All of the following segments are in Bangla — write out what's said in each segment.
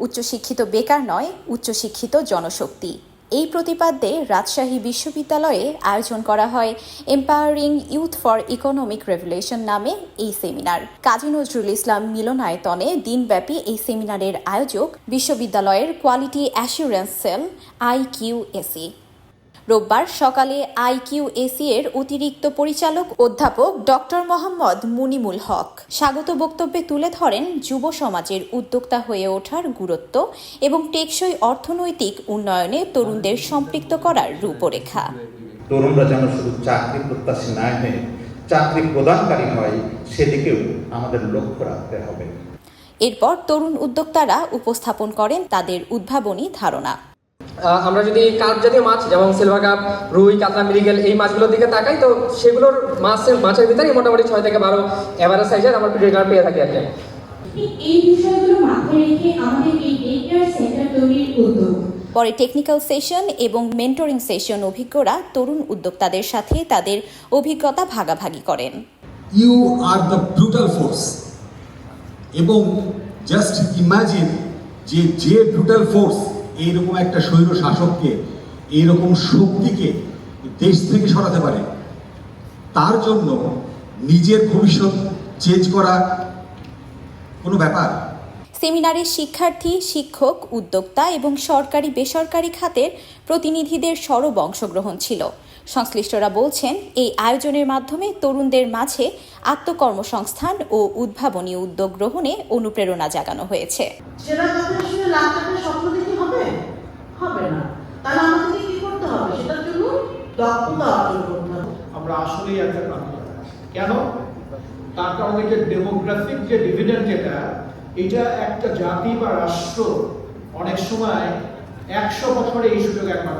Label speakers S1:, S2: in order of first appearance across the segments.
S1: উচ্চশিক্ষিত বেকার নয়, উচ্চশিক্ষিত জনশক্তি। এই প্রতিপাদ্যে রাজশাহী বিশ্ববিদ্যালয়ে আয়োজন করা হয় empowering youth for economic revolution নামে এই সেমিনার। কাজী নজরুল ইসলাম মিলনায়তনে দিনব্যাপী এই সেমিনারের আয়োজক বিশ্ববিদ্যালয়ের কোয়ালিটি অ্যাসিউরেন্স সেল আইকিউএসি রোববার সকালে আইকিউএসি এর অতিরিক্ত পরিচালক অধ্যাপক ডক্টর মোহাম্মদ মুনিমুল হক স্বাগত বক্তব্যে তুলে ধরেন যুব সমাজের উদ্যোক্তা হয়ে ওঠার গুরুত্ব এবং টেকসই অর্থনৈতিক উন্নয়নে তরুণদের সম্পৃক্ত করার রূপরেখা।
S2: তরুণরা যেন শুধু চাকরি প্রত্যাশী না হয়ে চাকরি প্রদানকারী হয় সেদিকেও আমাদের লক্ষ্য রাখতে হবে।
S1: এরপর তরুণ উদ্যোক্তারা উপস্থাপন করেন তাদের উদ্ভাবনী ধারণা।
S3: আমরা যদি কার্প জাতীয় মাছ যেমন সিলভার কাপ রুই কাতলা মৃগেল এই মাছগুলোর দিকে তাকাই তো সেগুলোর মাছের মাছের ভিতরে মোটামুটি ছয় থেকে বারো এভারেজ সাইজের আমরা প্রিডেটার পেয়ে থাকি আর কি।
S4: এই বিষয়গুলো মাথায় রেখে আমাদের এই ডে সেন্টার তৈরির উদ্যোগ।
S1: পরে টেকনিক্যাল সেশন এবং মেন্টরিং সেশন অভিজ্ঞরা তরুণ উদ্যোক্তাদের সাথে তাদের অভিজ্ঞতা ভাগাভাগি করেন।
S5: You are the brutal force এবং জাস্ট ইমাজিন যে যে ব্রুটাল ফোর্স এইরকম একটা স্বৈর শাসককে এইরকম শক্তিকে দেশ থেকে সরাতে পারে। তার জন্য নিজের ভবিষ্যৎ চেঞ্জ করা কোনো ব্যাপার।
S1: সেমিনারে শিক্ষার্থী শিক্ষক উদ্যোক্তা এবং সরকারি বেসরকারি খাতের প্রতিনিধিদের সরব অংশগ্রহণ ছিল। সংশ্লিষ্টরা বলছেন এই আয়োজনের মাধ্যমে তরুণদের মাঝে আত্মকর্মসংস্থান ও উদ্ভাবনী উদ্যোগ গ্রহণে অনুপ্রেরণা জাগানো হয়েছে।
S6: আমরা আসলেই একটা কেন? তার কারণে যে ডেমোগ্রাফিক যে এটা একটা জাতি বা রাষ্ট্র অনেক সময় একশো বছরে এই সুযোগ একবার।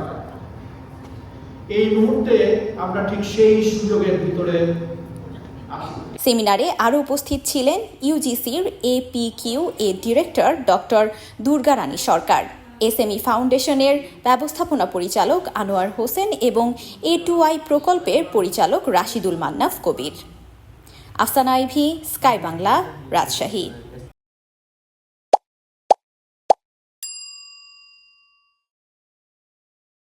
S6: এই মুহূর্তে আমরা ঠিক সেই সুযোগের ভিতরে
S1: সেমিনারে আরও উপস্থিত ছিলেন ইউজিসির APQ A director doctor Durgarani Sarkar. SME ফাউন্ডেশনের ব্যবস্থাপনা পরিচালক আনোয়ার হোসেন এবং এ টু আই প্রকল্পের পরিচালক রাশিদুল মান্নাফ কবির। আফসানা আইভি, স্কাই বাংলা, রাজশাহী।